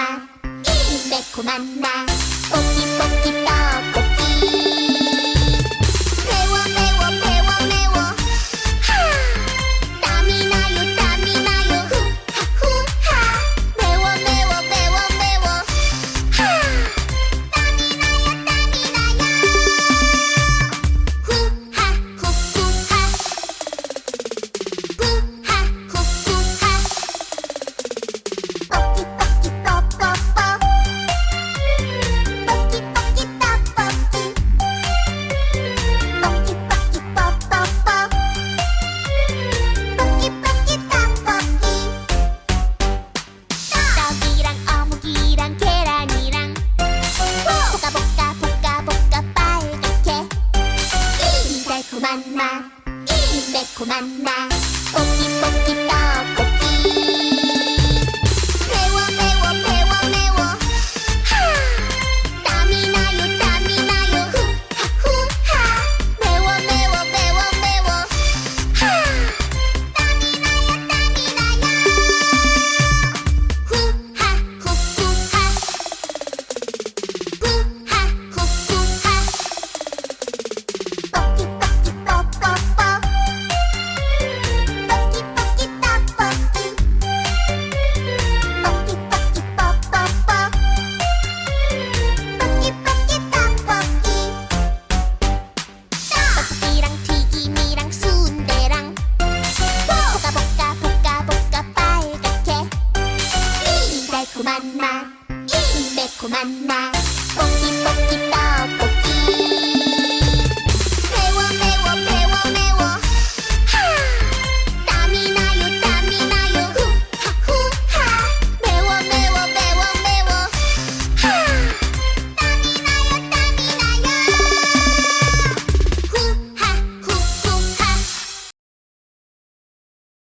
매콤한 맛 이 매콤한 맛 뽀끼뽀끼 떡 매콤한 맛, 이 매콤한 맛, 뽀끼뽀끼 떡볶이. 매콤한 맛. 매콤한 맛. 뽀끼뽀끼 떡볶이.